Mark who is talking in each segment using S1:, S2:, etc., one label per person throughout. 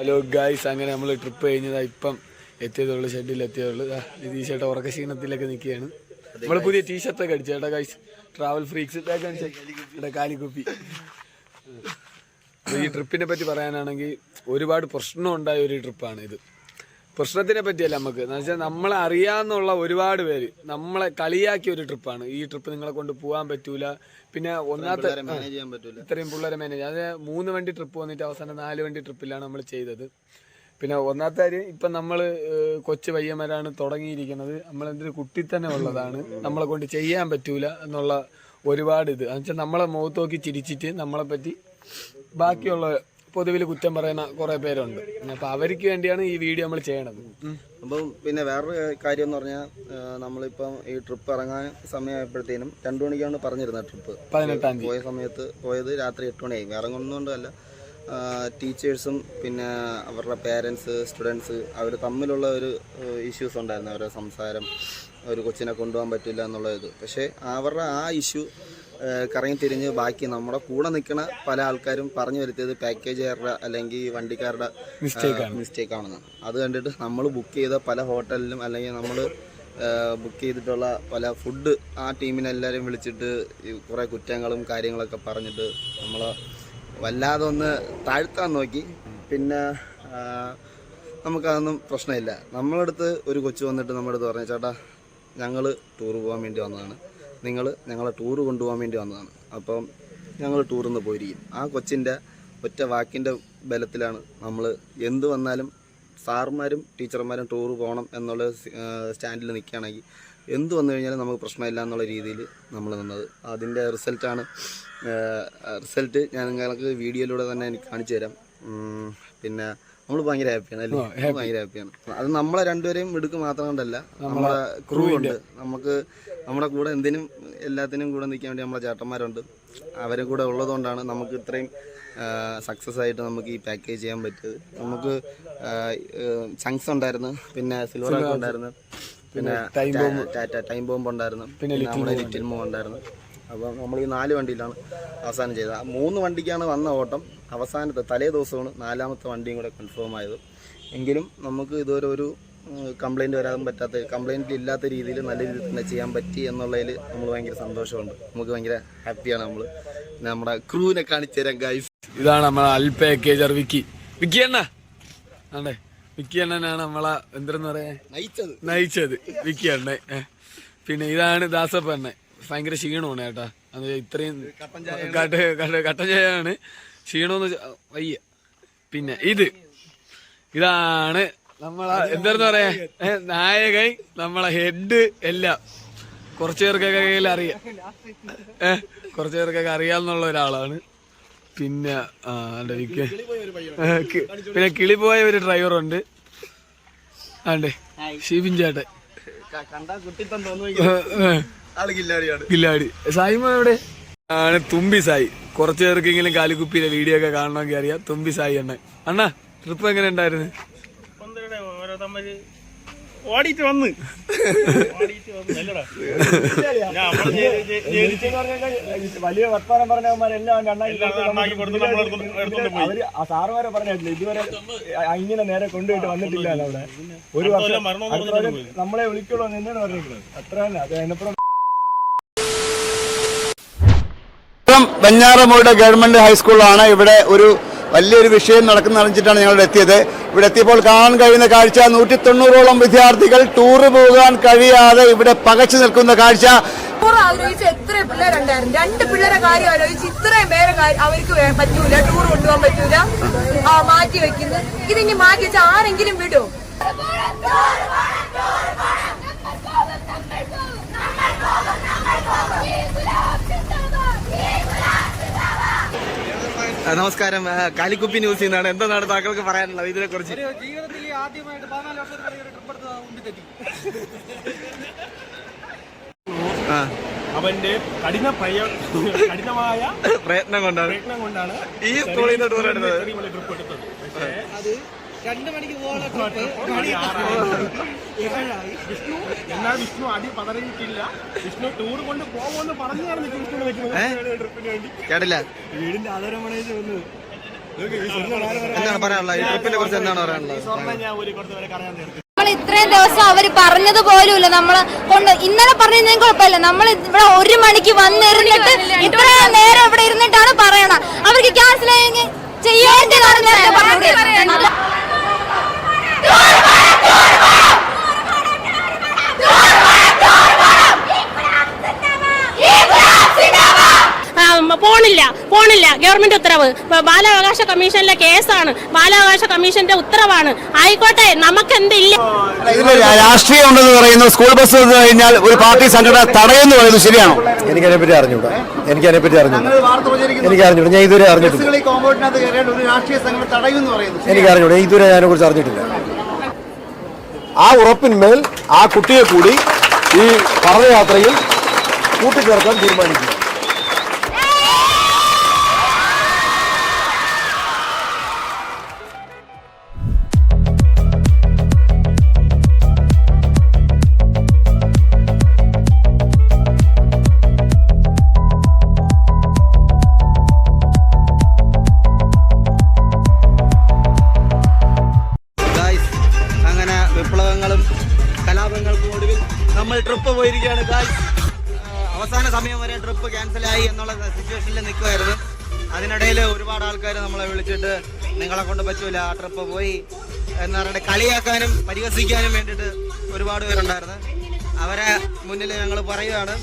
S1: Hello guys അങ്ങനെ നമ്മൾ trip കഴിഞ്ഞതാ. ഇപ്പം എത്തിയതുള്ളൂ ഷെഡിൽ എത്തിയതുള്ളൂ ഈ ചേട്ടാ ഉറക്ക ക്ഷീണത്തിലൊക്കെ നിൽക്കുകയാണ് നമ്മൾ പുതിയ ടീഷർട്ടൊക്കെ അടിച്ചു ചേട്ടാ ഗായ്സ് ട്രാവൽ ഫ്രീക്സ് ചേട്ടാ കാലിക്കുപ്പി. ഈ ട്രിപ്പിനെ പറ്റി പറയാനാണെങ്കിൽ ഒരുപാട് പ്രശ്നം ഉണ്ടായ ഒരു ട്രിപ്പാണ് ഇത്. പ്രശ്നത്തിനെ പറ്റിയല്ല നമുക്ക്. എന്ന് വെച്ചാൽ നമ്മളെ അറിയാന്നുള്ള ഒരുപാട് പേര് നമ്മളെ കളിയാക്കിയ ഒരു ട്രിപ്പാണ്. ഈ ട്രിപ്പ് നിങ്ങളെ കൊണ്ട് പോകാൻ പറ്റൂല. പിന്നെ ഒന്നാമത്തെ ഇത്രയും പിള്ളേരെ മാനേജ് അത് മൂന്ന് വണ്ടി ട്രിപ്പ് വന്നിട്ട് അവസാനം നാല് വണ്ടി ട്രിപ്പിലാണ് നമ്മൾ ചെയ്തത്. പിന്നെ ഒന്നാമത്തെ കാര്യം ഇപ്പം നമ്മൾ കൊച്ചു പയ്യന്മാരാണ് തുടങ്ങിയിരിക്കുന്നത്. നമ്മൾ എന്തൊരു കുട്ടി തന്നെ ഉള്ളതാണ്. നമ്മളെ കൊണ്ട് ചെയ്യാൻ പറ്റൂല എന്നുള്ള ഒരുപാട് ഇത്. എന്ന് വെച്ചാൽ നമ്മളെ മുഖത്ത് നോക്കി ചിരിച്ചിട്ട് നമ്മളെ പറ്റി ബാക്കിയുള്ള പൊതുവിൽ കുറ്റം പറയുന്ന കുറേ പേരുണ്ട്. അപ്പോൾ അവർക്ക് വേണ്ടിയാണ് ഈ വീഡിയോ നമ്മൾ ചെയ്യണത്.
S2: അപ്പം പിന്നെ വേറൊരു കാര്യം എന്ന് പറഞ്ഞാൽ നമ്മളിപ്പം ഈ ട്രിപ്പ് ഇറങ്ങാൻ സമയമായപ്പോഴത്തേനും രണ്ടു മണിക്കാണ് പറഞ്ഞിരുന്നത് ട്രിപ്പ്.
S1: പതിനെട്ടാം
S2: പോയ സമയത്ത് പോയത് രാത്രി എട്ട് മണിയായി. ഇറങ്ങുന്നതുകൊണ്ടല്ല ടീച്ചേഴ്സും പിന്നെ അവരുടെ പേരൻസ് സ്റ്റുഡൻസ് അവർ തമ്മിലുള്ള ഒരു ഇഷ്യൂസ് ഉണ്ടായിരുന്നു. അവരുടെ സംസാരം ഒരു കൊച്ചിനെ കൊണ്ടുപോകാൻ പറ്റില്ല എന്നുള്ള ഇത്. പക്ഷേ അവരുടെ ആ ഇഷ്യൂ കറങ്ങി തിരിഞ്ഞ് ബാക്കി നമ്മുടെ കൂടെ നിൽക്കുന്ന പല ആൾക്കാരും പറഞ്ഞു വരുത്തിയത് പാക്കേജുകാരുടെ അല്ലെങ്കിൽ വണ്ടിക്കാരുടെ മിസ്റ്റേക്ക് മിസ്റ്റേക്ക് ആണെന്ന് അത് കണ്ടിട്ട് നമ്മൾ ബുക്ക് ചെയ്ത പല ഹോട്ടലിലും അല്ലെങ്കിൽ നമ്മൾ ബുക്ക് ചെയ്തിട്ടുള്ള പല ഫുഡ് ആ ടീമിനെല്ലാവരും വിളിച്ചിട്ട് കുറേ കുറ്റങ്ങളും കാര്യങ്ങളൊക്കെ പറഞ്ഞിട്ട് നമ്മൾ വല്ലാതെ ഒന്ന് താഴ്ത്താൻ നോക്കി. പിന്നെ നമുക്കതൊന്നും പ്രശ്നമില്ല. നമ്മളടുത്ത് ഒരു കൊച്ചു വന്നിട്ട് നമ്മുടെ അടുത്ത് പറഞ്ഞു ചേട്ടാ ഞങ്ങൾ ടൂർ പോകാൻ വേണ്ടി വന്നതാണ്. നിങ്ങൾ ഞങ്ങളെ ടൂർ കൊണ്ടുപോകാൻ വേണ്ടി വന്നതാണ്. അപ്പം ഞങ്ങൾ ടൂറിന്ന് പോയിരിക്കും ആ കൊച്ചിന്റെ ഒറ്റ വാക്കിന്റെ ബലത്തിലാണ് നമ്മൾ എന്ത് വന്നാലും സാറുമാരും ടീച്ചർമാരും ടൂർ പോകണം എന്നുള്ള സ്റ്റാൻഡിൽ നിൽക്കുകയാണെങ്കിൽ എന്ത് വന്നു കഴിഞ്ഞാലും നമുക്ക് പ്രശ്നമില്ല എന്നുള്ള രീതിയിൽ നമ്മൾ നിന്നത്. അതിന്റെ റിസൾട്ടാണ് റിസൾട്ട് ഞാൻ നിങ്ങൾക്ക് വീഡിയോയിലൂടെ തന്നെ എനിക്ക് കാണിച്ചു തരാം. പിന്നെ നമ്മൾ ഭയങ്കര ഹാപ്പിയാണ് അല്ലേ? ഭയങ്കര ഹാപ്പിയാണ് അത് നമ്മളെ രണ്ടുപേരെയും മിടുക്ക് മാത്രം കൊണ്ടല്ല നമ്മളെ ക്രൂ ഉണ്ട്. നമുക്ക് നമ്മുടെ കൂടെ എന്തിനും എല്ലാത്തിനും കൂടെ നിൽക്കാൻ വേണ്ടി നമ്മളെ ചേട്ടന്മാരുണ്ട്. അവരും കൂടെ ഉള്ളതുകൊണ്ടാണ് നമുക്ക് ഇത്രയും സക്സസ് ആയിട്ട് നമുക്ക് ഈ പാക്കേജ് ചെയ്യാൻ പറ്റിയത്. നമുക്ക് ചങ്ക്സ് ഉണ്ടായിരുന്നു. പിന്നെ സിൽവർ ഉണ്ടായിരുന്നു. പിന്നെ ടൈം ടാറ്റ ടൈം ബോംബ് ഉണ്ടായിരുന്നു. പിന്നെ നമ്മുടെ ലിറ്റിൽ മോ ഉണ്ടായിരുന്നു. അപ്പം നമ്മൾ ഈ നാല് വണ്ടിയിലാണ് അവസാനം ചെയ്തത്. ആ മൂന്ന് വണ്ടിക്കാണ് വന്ന ഓട്ടം. അവസാനത്തെ തലേ ദിവസമാണ് നാലാമത്തെ വണ്ടിയും കൂടെ കൺഫേം ആയത്. എങ്കിലും നമുക്ക് ഇതുവരെ ഒരു കംപ്ലൈന്റ് വരാൻ പറ്റാത്ത കംപ്ലൈന്റ് ഇല്ലാത്ത രീതിയിൽ നല്ല രീതിയിൽ തന്നെ ചെയ്യാൻ പറ്റി എന്നുള്ളതിൽ നമ്മൾ ഭയങ്കര സന്തോഷമുണ്ട്. നമുക്ക് ഭയങ്കര ഹാപ്പിയാണ് നമ്മൾ നമ്മുടെ ക്രൂവിനെ കാണിച്ചു തരാം ഗൈസ്
S1: ഇതാണ് നമ്മളെ അൽ പാക്കേജർ വിക്കി. വിക്കി അണ്ണ. ആണേ. വിക്കി അണ്ണനാണ് നമ്മളെ എന്തെന്ന് പറയാ?
S2: നയിച്ചത്.
S1: നയിച്ചത്. വിക്കി അണ്ണ. പിന്നെ ഇതാണ് ദാസപ്പ അണ്ണ. ഭയങ്കര ക്ഷീണമാണ് ചേട്ടാ അത് ഇത്രയും കട്ട കട്ട- കട്ടൻ ചായയാണ്. ക്ഷീണമെന്ന് വയ്യ. പിന്നെ ഇത്. ഇതാണ് നമ്മളെ എന്തായിരുന്നു പറയാ? നായകൻ നമ്മളെ ഹെഡ് എല്ലാം. കുറച്ചു പേർക്കൊക്കെ കയ്യിൽ അറിയാം. ഏഹ് കുറച്ചു പേർക്കൊക്കെ അറിയാന്നുള്ള ഒരാളാണ്. പിന്നെ ആ വിക്ക് പിന്നെ കിളി പോയ ഒരു ഡ്രൈവറുണ്ട് ആണ്ടേ ഷിബിൻ ചേട്ടൻ കില്ലാടി. സായിമ എവിടെ? ആണ് തുമ്പി സായി. കുറച്ചു പേർക്കെങ്കിലും കാലിക്കുപ്പിയിലെ വീഡിയോ ഒക്കെ കാണണമെങ്കിൽ അറിയാം. തുമ്പി സായി എണ്ണ അണ്ണാ ട്രിപ്പ് എങ്ങനെ ഉണ്ടായിരുന്നു?
S3: തമ്മിൽ ഓടിയിട്ട് വന്ന്. ഓടിയിട്ട് വന്ന്. അല്ലടാ. നമ്മൾ
S4: വലിയ വർത്തമാനം പറഞ്ഞവന്മാരെല്ലാം
S3: ഉണ്ടാക്കി കൊടുത്ത് എടുത്തോണ്ട് എടുത്തോണ്ട് പോയി.
S4: അവർ ആ സാറുമാരെ പറഞ്ഞിട്ടില്ല ഇതുവരെ ഇങ്ങനെ നേരെ കൊണ്ടുപോയിട്ട് വന്നിട്ടില്ലല്ലോ അവിടെ ഒരു വർഷം നമ്മളെ വിളിക്കുള്ളൂ എന്നാണ് പറഞ്ഞിട്ടുള്ളത് അത്ര തന്നെ. അത് അതിനപ്പുറം
S5: ബഞ്ഞാറമൂട് ഗവൺമെന്റ് ഹൈസ്കൂളാണ് ഇവിടെ ഒരു വലിയൊരു വിഷയം നടക്കുന്ന അറിഞ്ഞിട്ടാണ് ഞങ്ങൾ എത്തിയത്. ഇവിടെ എത്തിയപ്പോൾ കാണാൻ കഴിയുന്ന കാഴ്ച നൂറ്റി തൊണ്ണൂറോളം വിദ്യാർത്ഥികൾ ടൂറ് പോകാൻ കഴിയാതെ ഇവിടെ പകച്ചു നിൽക്കുന്ന കാഴ്ച.
S6: ആലോചിച്ച് എത്ര പിള്ളേരുണ്ടായിരുന്നു രണ്ട് പിള്ളേരെ കാര്യം ആലോചിച്ച് ഇത്രയും പേരെ അവർക്ക് പറ്റൂല ടൂർ കൊണ്ടുപോകാൻ പറ്റൂല. മാറ്റി വെക്കുന്നു. ഇതിനി മാറ്റി വെച്ചാൽ ആരെങ്കിലും വിടും.
S2: നമസ്കാരം. കാലിക്കുപ്പി ന്യൂസിൽ നിന്നാണ്. എന്താണ് താങ്കൾക്ക് പറയാനുള്ളത് ഇതിനെ കുറിച്ച്
S3: അവന്റെ കഠിന കഠിനമായ
S2: പ്രയത്നം കൊണ്ടാണ്.
S3: പ്രയത്നം കൊണ്ടാണ്
S2: ഈ സ്കൂളിൽ നിന്ന് മണിക്ക്
S3: ട്രിപ്പ് വിഷ്ണു എന്നാൽ വിഷ്ണു അടി പതറിയിട്ടില്ല. വിഷ്ണു ടൂർ കൊണ്ട് പോകുമെന്ന് പറഞ്ഞാണ് വിഷ്ണു ട്രിപ്പിന് വേണ്ടി.
S2: കേട്ടില്ല.
S4: വീടിന്റെ ആധാരമണയിൽ വന്ന്
S2: എന്താണ് പറയാനുള്ളത്? ഈ ട്രിപ്പിനെ കുറിച്ച് എന്താണ് പറയാനുള്ളത്?
S7: നമ്മൾ ഇത്രയും ദിവസം അവർ പറഞ്ഞത് പോലുമില്ല നമ്മൾ കൊണ്ട് ഇന്നലെ പറഞ്ഞാൽ കുഴപ്പമില്ല. നമ്മൾ ഇവിടെ ഒരു മണിക്ക് വന്നിരുന്നിട്ട് ഇത്രയും നേരം ഇവിടെ ഇരുന്നിട്ടാണ് പറയണം അവർക്ക് ക്യാൻസൽ ചെയ്യേണ്ടതാണ് നേരത്തെ പറഞ്ഞത്
S8: ആ, മ, പോണില്ല പോണില്ല. ഗവൺമെന്റ് ഉത്തരവ്. ബാലാവകാശ കമ്മീഷനിലെ കേസാണ്. ബാലാവകാശ കമ്മീഷന്റെ ഉത്തരവാണ്. ആയിക്കോട്ടെ നമുക്ക് എന്തില്ല
S5: രാഷ്ട്രീയം ഉണ്ടെന്ന് പറയുന്നു. സ്കൂൾ ബസ് കഴിഞ്ഞാൽ ഒരു പാർട്ടി സംഘടന തടയെന്ന് പറയുന്നത് ശരിയാണോ?
S9: എനിക്കതിനെപ്പറ്റി അറിഞ്ഞൂടാ. എനിക്കതിനെപ്പറ്റി അറിഞ്ഞൂടാ.
S5: അങ്ങനെ വാർത്ത പ്രചരിക്കുന്നു.
S9: എനിക്ക് അറിഞ്ഞൂടാ ഞാൻ ഇതുവരെ അറിഞ്ഞിട്ടില്ല. എനിക്ക് അറിഞ്ഞൂടാ ഇതുവരെ അതിനെ കുറിച്ച് അറിഞ്ഞിട്ടില്ല. ആ ഉറപ്പിന്മേൽ ആ കുട്ടിയെ കൂടി ഈ പഠനയാത്രയിൽ കൂട്ടിച്ചേർക്കാൻ തീരുമാനിച്ചു
S2: ട്രിപ്പ് ക്യാൻസലായി എന്നുള്ള സിറ്റുവേഷനിൽ നിൽക്കുമായിരുന്നു അതിനിടയിൽ ഒരുപാട് ആൾക്കാർ നമ്മളെ വിളിച്ചിട്ട് നിങ്ങളെ കൊണ്ട് പറ്റൂല ആ ട്രിപ്പ് പോയി എന്ന് പറഞ്ഞിട്ട് കളിയാക്കാനും പരിഹസിക്കാനും വേണ്ടിയിട്ട് ഒരുപാട് പേരുണ്ടായിരുന്നു. അവരെ മുന്നിൽ ഞങ്ങൾ പറയുകയാണ്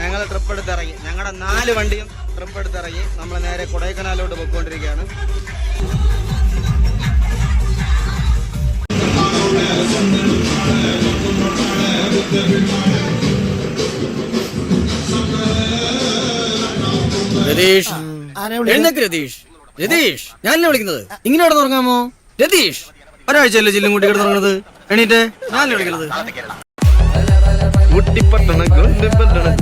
S2: ഞങ്ങൾ ട്രിപ്പ് എടുത്തിറങ്ങി. ഞങ്ങളുടെ നാല് വണ്ടിയും ട്രിപ്പ് എടുത്തിറങ്ങി. നമ്മൾ നേരെ കൊടൈക്കനാലോട്ട് പോയിക്കൊണ്ടിരിക്കുകയാണ്.
S10: രതീഷ്. എഴുന്നേക്ക് രതീഷ്. രതീഷ് ഞാനല്ലേ വിളിക്കുന്നത്? ഇങ്ങനെ ഇവിടെ തുടങ്ങാമോ രതീഷ് ഒരാഴ്ചയല്ലേ ചില്ലും കൂട്ടി കിടന്നുറങ്ങുന്നത് എണീറ്റ് ഞാനല്ലേ വിളിക്കുന്നത്?
S2: ഊട്ടിപ്പട്ടണം കൊണ്ടുപട്ടണം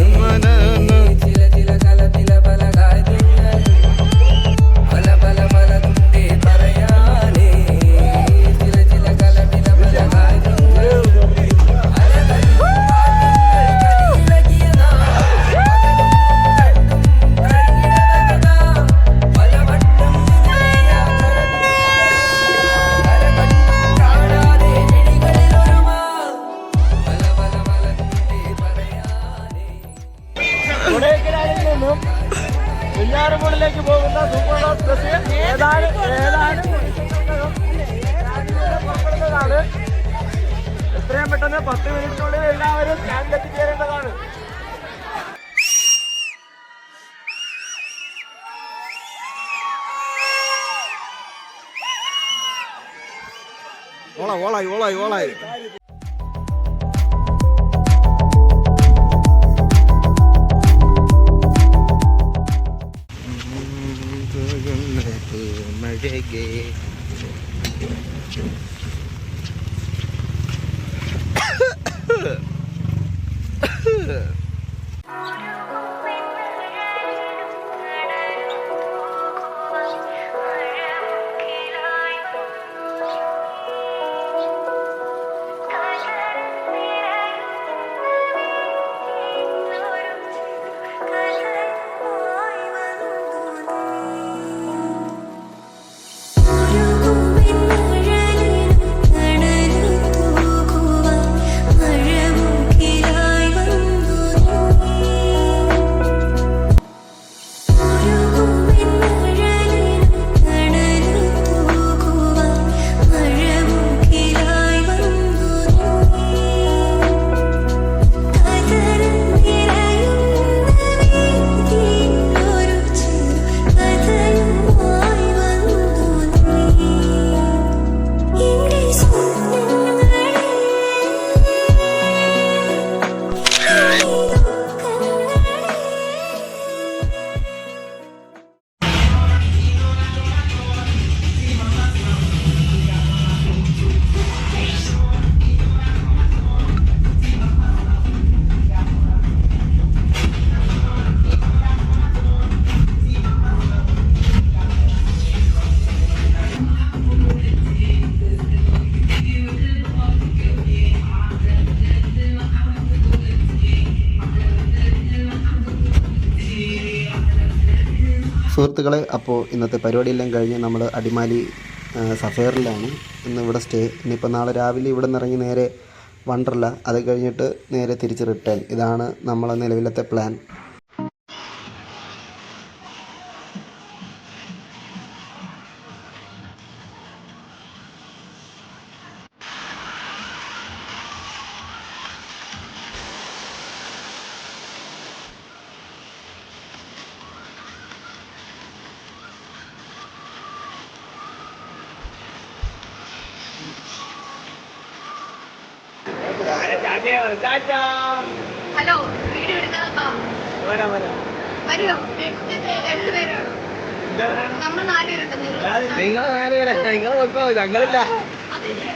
S4: പെട്ടെന്ന് പത്ത് മിനിറ്റിനുള്ളിൽ എല്ലാവരും സ്റ്റാൻഡ് എത്തിച്ചേരേണ്ടതാണ്
S2: ഓളായി ഓളായി ഓളായി. സുഹൃത്തുക്കളെ അപ്പോൾ ഇന്നത്തെ പരിപാടിയെല്ലാം കഴിഞ്ഞ് നമ്മൾ അടിമാലി സഫേറിലാണ് ഇന്ന് ഇവിടെ സ്റ്റേ ഇനിയിപ്പോൾ നാളെ രാവിലെ ഇവിടെ നിന്ന് ഇറങ്ങി നേരെ വണ്ടർല. അത് കഴിഞ്ഞിട്ട് നേരെ തിരിച്ച് റിട്ടേൺ. ഇതാണ് നമ്മളെ നിലവിലത്തെ പ്ലാൻ.
S7: ഹലോ വീഡിയോ എടുക്കാൻ വരുമോ നമ്മൾ നാലുപേരുണ്ട്.
S4: ഞങ്ങളില്ല.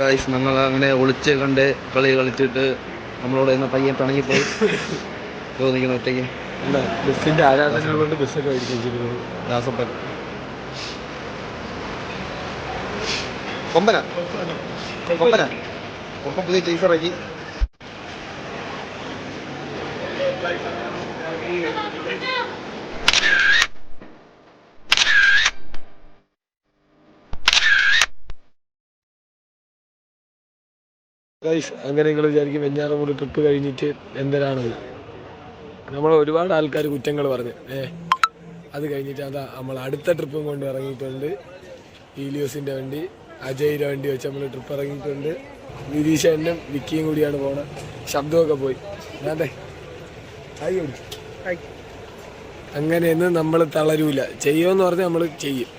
S10: ഗൈസ് ഞങ്ങൾ അങ്ങനെ ഒളിച്ച് കണ്ട് കളി കളിച്ചിട്ട് നമ്മളോട് ഇന്ന് പയ്യൻ പിണങ്ങിപ്പോയി. തോന്നിക്കുന്നു ഒറ്റയ്ക്ക്.
S4: ബസ്സിന്റെ ആരാധന കൊണ്ട് ബസ്സൊക്കെ
S10: ദാസപ്പൻ.
S2: കൊമ്പന? കൊമ്പന? ഒപ്പം പുതിയ ടീച്ചർ
S1: ഗൈസ് അങ്ങനെ നിങ്ങൾ വിചാരിക്കും വെഞ്ഞാറമൂട് ട്രിപ്പ് കഴിഞ്ഞിട്ട് എന്തിനാണത് നമ്മൾ ഒരുപാട് ആൾക്കാർ കുറ്റങ്ങൾ പറഞ്ഞു. ഏ അത് കഴിഞ്ഞിട്ട് അതാ നമ്മൾ അടുത്ത ട്രിപ്പും കൊണ്ട് ഇറങ്ങിയിട്ടുണ്ട്. ഈലിയോസിന്റെ വണ്ടി അജയുടെ വണ്ടി വെച്ച് നമ്മൾ ട്രിപ്പ് ഇറങ്ങിയിട്ടുണ്ട്. വിരീഷനും വിക്കിയും കൂടിയാണ് പോണത് ശബ്ദമൊക്കെ പോയി. അതെ? അങ്ങനെയൊന്നും നമ്മൾ തളരൂല. ചെയ്യുമെന്ന് പറഞ്ഞാൽ നമ്മൾ ചെയ്യും.